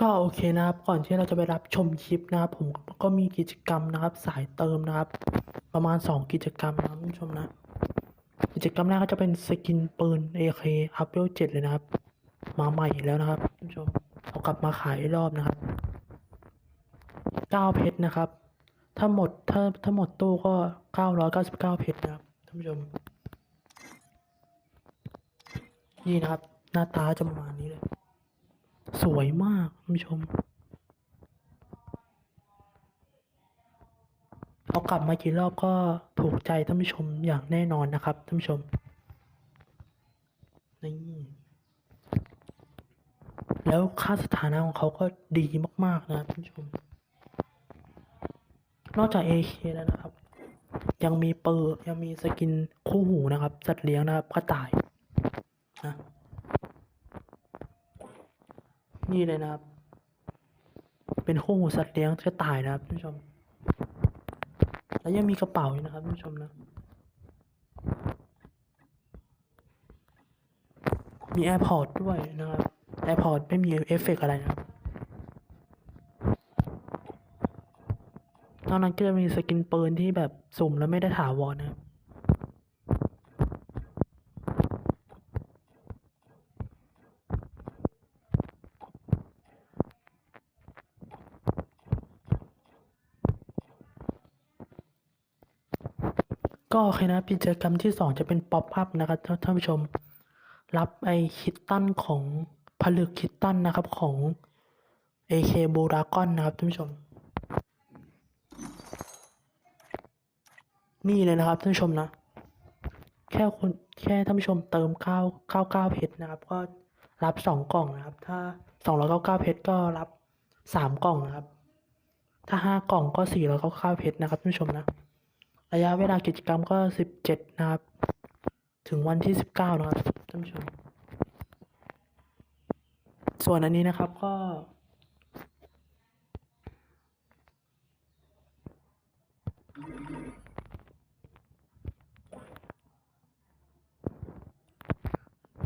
ก็โอเคนะครับก่อนที่เราจะไปรับชมคลิปนะครับ ผมก็มีกิจกรรมนะครับ สายเติมนะครับ ประมาณ 2 กิจกรรมนะครับคุณผู้ชมนะ กิจกรรมแรกก็จะเป็นสกินปืน AK อัพเวล7เลยนะครับ มาใหม่แล้วนะครับคุณผู้ชมเอากลับมาขายรอบนะครับ9เพชรนะครับ ถ้าหมดถ้าถ้าหมดตู้ก็ 999เพชรนะครับท่านผู้ชม นี่นะครับ หน้าตาจะประมาณนี้เลย สวยมากท่านผู้ชม เอากลับมากี่รอบก็ถูกใจท่านผู้ชมอย่างแน่นอนนะครับท่านผู้ชม นี่ แล้วค่าสถานะของเขาก็ดีมาก ๆ นะครับท่านผู้ชม นอกจาก AK แล้วนะครับ ยังมีเปอร์ยังมีสกินคู่หูนะครับ สัตว์เลี้ยงนะครับกระต่ายนะ นี่เลยนะครับ เป็นคู่หูสัตว์เลี้ยงกระต่ายนะครับท่านผู้ชม แล้วยังมีกระเป๋าอยู่นะครับท่านผู้ชมนะ มี AirPod ด้วยนะครับ AirPod ไม่มีเอฟเฟกอะไรนะครับนอกนั้นก็จะมีสกินปืนที่แบบสุ่มแล้วไม่ได้ถาวรนะครับ ก็โอเคนะกิจกรรมที่สองจะเป็นป๊อปอัพนะครับท่านผู้ชม รับไอคิตตันของผลึกคิตตันนะครับของ AK b u r a g o n นะครับท่านผู้ชม นี่เลยนะครับท่านผู้ชมนะ แค่คนแค่ท่านผู้ชมเติม9 99เพชรนะครับ ก็รับสองกล่องนะครับ ถ้า299เพชรก็รับสามกล่องนะครับ ถ้าห้ากล่องก็499เพชรนะครับท่านผู้ชมนะ ระยะเวลากิจกรรมก็สิบเจ็ดนะครับ ถึงวันที่สิบเก้านะครับท่านผู้ชม ส่วนอันนี้นะครับก็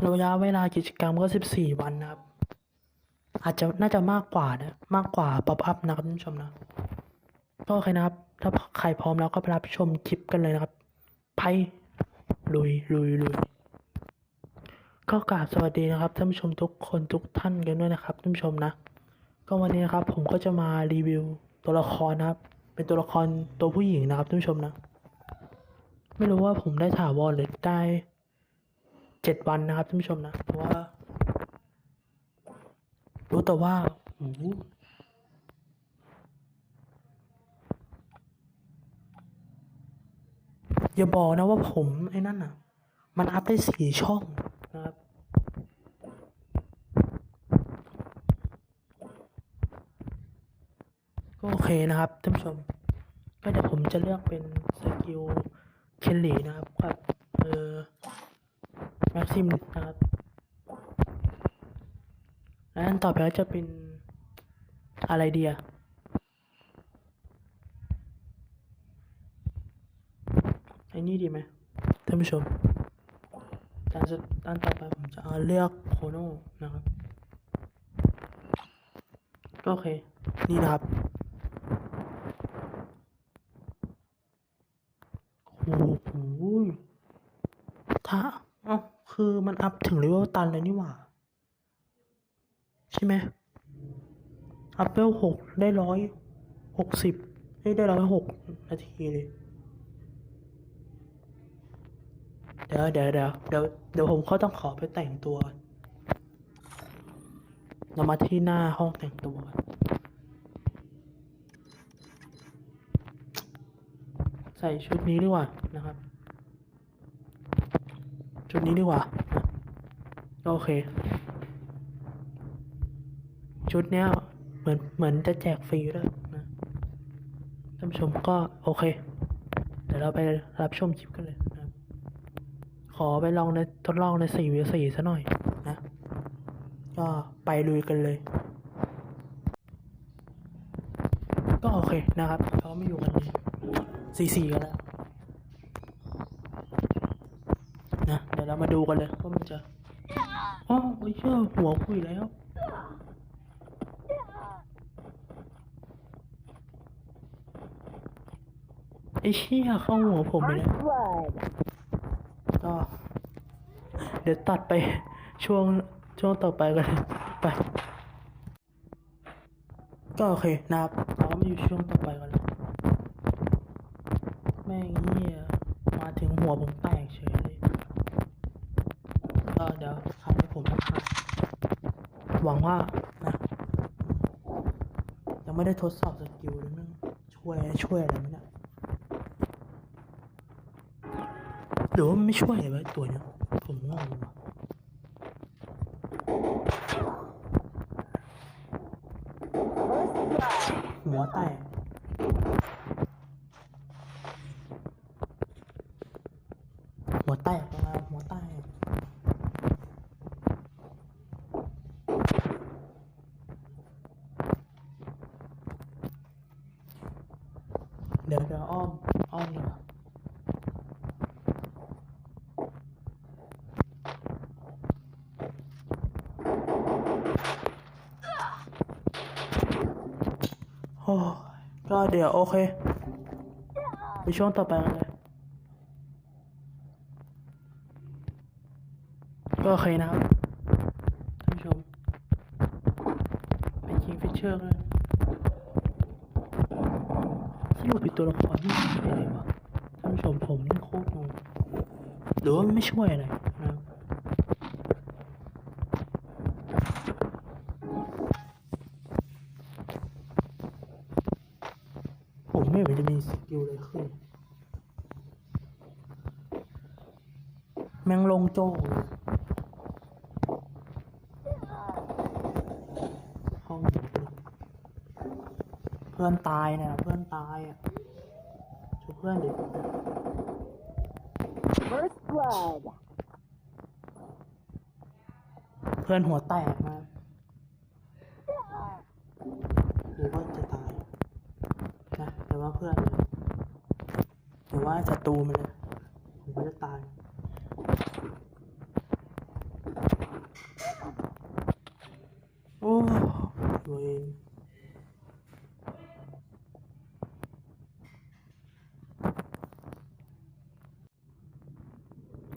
ระยะเวลากิจกรรมก็สิบสี่วันนะครับ อาจจะน่าจะมากกว่านะ มากกว่าป๊อปอัพนะครับท่านผู้ชมนะ ก็โอเคนะครับ ถ้าใครพร้อมแล้วก็ไปรับชมคลิปกันเลยนะครับ ไปลุยลุยลุยก็กราบสวัสดีนะครับท่านผู้ชมทุกคนทุกท่านกันด้วยนะครับท่านผู้ชมนะ ก็วันนี้นะครับผมก็จะมารีวิวตัวละครนะครับ เป็นตัวละครตัวผู้หญิงนะครับท่านผู้ชมนะ ไม่รู้ว่าผมได้ถาวรหรือได้เจ็ดวันนะครับท่านผู้ชมนะ เพราะว่า รู้แต่ว่า อย่าบอกนะว่าผมไอ้นั่นอะ มันอัพได้สี่ช่องนะครับก็โอเคนะครับท่านผู้ชม ก็เดี๋ยวผมจะเลือกเป็นสกิลเคนลีนะครับกับเออแม็กซิมนะครับและอันต่อไปก็จะเป็นอะไรเดีย ไอ้นี่ดีไหมท่านผู้ชมด้านสุดด้านต่อไปผมจะเอาเลือกโคโน่นะครับก็โอเค นี่นะครับโอ้โหถ้าเอ้าคือมันอัพถึงเลเวลตันเลยนี่หว่า ใช่ไหมอัพเลเวลหกได้ร้อยหกสิบได้ร้อยหกนาทีเลย เดี๋ยวเดี๋ยวเดี๋ยวเดี๋ยวเดี๋ยวผมเขาต้องขอไปแต่งตัว เรามาที่หน้าห้องแต่งตัว ใส่ชุดนี้ดีกว่านะครับ ชุดนี้ดีกว่า โอเค ชุดเนี้ยเหมือนเหมือนจะแจกฟรีด้วยนะท่านผู้ชมก็โอเค เดี๋ยวเราไปรับชมคลิปกันเลย ขอไปลองในทดลองในสี่วิสี่ซะหน่อยนะ ก็ไปลุยกันเลย ก็โอเคนะครับเขาไม่อยู่กันสี่สี่กันแล้วนะเดี๋ยวเรามาดูกันเลยว่ามันจะอ๋อโอ้ยเชื่อหัวคุยแล้วไอ้เชี่ยเข้าหัวผมไปแล้ว ก็ เดี๋ยวตัดไปช่วงช่วงต่อไปกันไป ก็โอเคนะครับเราก็มาอยู่ช่วงต่อไปกันเลยแม่งเหี้ยมาถึงหัวผมแตกเฉยเลยก็เดี๋ยวทำให้ผมนะหวังว่านะยังไม่ได้ทดสอบสกิลเลยแม่งช่วยช่วยอะไรมเนี่ หรือว่าไม่ช่วยเลยวะไหมตัวเนี้ยผมงงว่ะหัวแตกหัวแตกนะมาหัวแตกเดี๋ยวเดี๋ยวอ้อม อ้อมดีกว่าโอ้ก็เดี๋ยวโอเค ไปช่วงต่อไปเลย ก็โอเคนะครับท่านผู้ชม เป็นคิงฟิชเชอร์เลยสรุปเป็นตัวละครที่ช่วยอะไรวะท่านผู้ชมผมนี่โคตรงงหรือว่ามันไม่ช่วยอะไร กิลอะไรขึ้น แมงลงโจ้เลยห้องนี้เพื่อนตายเนี่ยเพื่อนตายอะช่วยเพื่อนดิ First blood. เพื่อนหัวแตกมาหรือว่าจะตายนะแต่ว่าเพื่อนนะหรือ ว่าศัตรูมันเลยผมก็จะตายโอ้ตัวเอง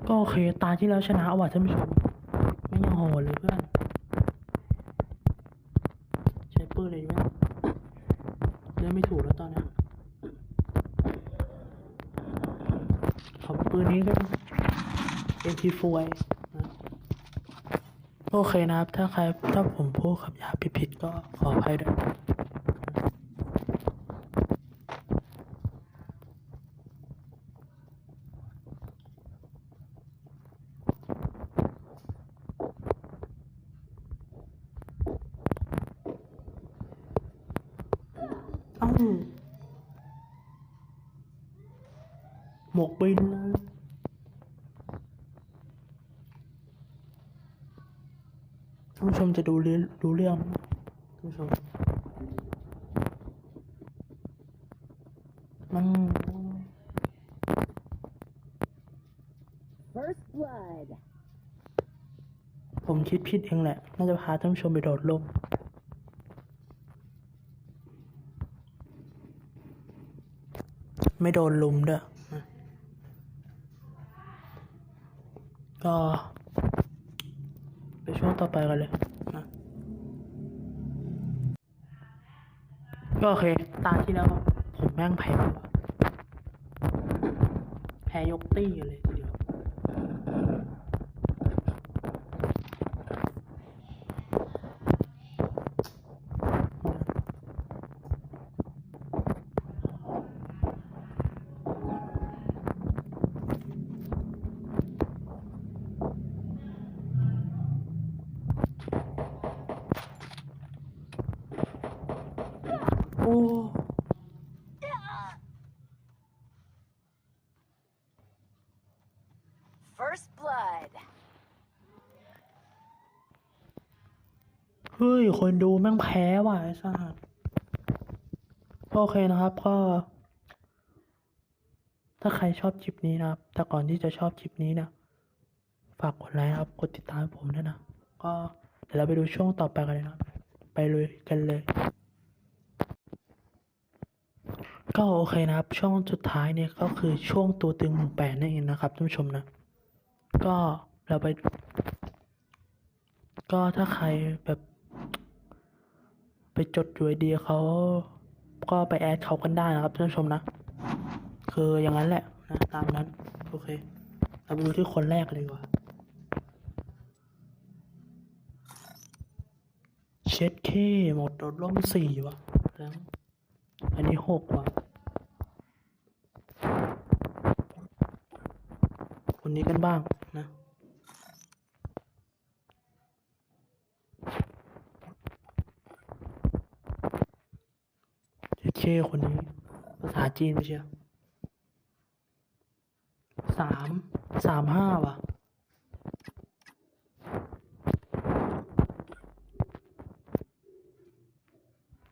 ก็โอเค ตาที่แล้วชนะเอาว่ะท่านผู้ชมไม่ยังโหดเลยเพื่อน ใช้ปืนเลยไหมเล่นไม่ถูกแล้วตอนนี้ย ขอปืนนี้ก็ MP4 นะโอเคนะครับ ถ้าใครถ้าผมพูดคำหยาบผิดๆก็ขออภัยด้วยเอ้าหมกบินเลยท่านผู้ช มจะดูเรื่องรู้เรื่องไหมท่านผู้ชมมัน First blood. ผมคิดผิดเองแหละ น่าจะพาท่านผู้ชมไปโดดร่มไม่โดนลุมด้วยนะก็ไปช่วงต่อไปกันเลย ก็โอเค ตาที่แล้วผมแม่งแพ้ว่ะแพ้ยกตี้กันเลย ทีเดียวโอ้ First blood. เฮ้ย คนดูแม่งแพ้ว่ะไอ้สัสโอเคนะครับก็ ถ้าใครชอบคลิปนี้นะครับ แต่ก่อนที่จะชอบคลิปนี้นะฝากกดไลค์นะครับ กดติดตามให้ผมด้วยนะ ก็เดี๋ยวเราไปดูช่วงต่อไปกันเลยนะครับไปเลยกันเลย ก็โอเคนะครับ ช่วงสุดท้ายเนี่ยก็คือช่วงตัวตึงหมู่แปดนั่นเองนะครับท่านผู้ชมนะ ก็เราไป ก็ถ้าใครแบบ ไปจดอยู่ดียเขาก็ไปแอดเขากันได้นะครับท่านผู้ชมนะ คืออย่างนั้นแหละนะตามนั้นโอเคเราไปดูที่คนแรกเลยดีกว่าเช็ดเคหมดโดดร่มสี่ว่ะแล้วอันนี้หกว่ะ ค นี้กันบ้างนะเช็ดเคคนนี้ ภาษาจีนไม่ใช่สามสามห้าว่ะ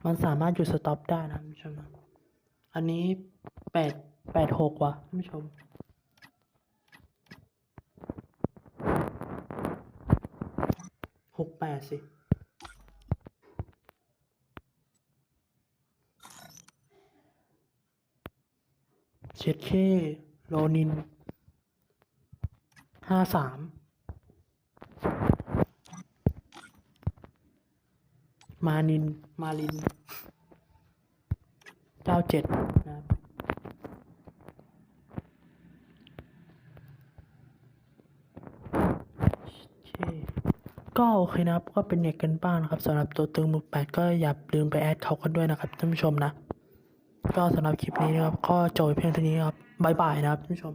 มันสามารถหยุดสต็อปได้นะท่านผู้ชม อันนี้แปดแปดหกว่ะท่านผู้ชม แปดสิ เช็ดเคโรนิน ห้าสาม มานิน มาลินเก้าเจ็ดนะครับ โอเค ก็โอเคนะครับ ก็เป็นเน็ตกันบ้างนะครับสำหรับตัวตึงหมุกแปดก็อย่าลืมไปแอดเขากันด้วยนะครับท่านผู้ชมนะ ก็สำหรับคลิปนี้นะครับ ก็จบเพียงเท่านี้ครับบายบายนะครับท่านผู้ชม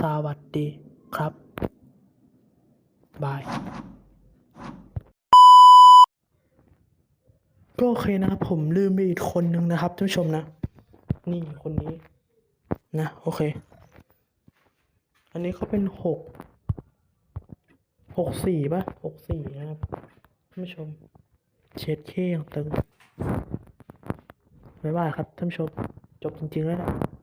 สวัสดีครับบายก็โอเคนะครับผมลืมไปอีกคนนึงนะครับท่านผู้ชมนะ นี่คนนี้นะ โอเค อันนี้เขาเป็นหก หกสี่ป่ะหกสี่นะครับท่านผู้ชม เช็ดเข้ของตึงบ๊ายบายครับท่านผู้ชม จบจริงๆแล้วนะ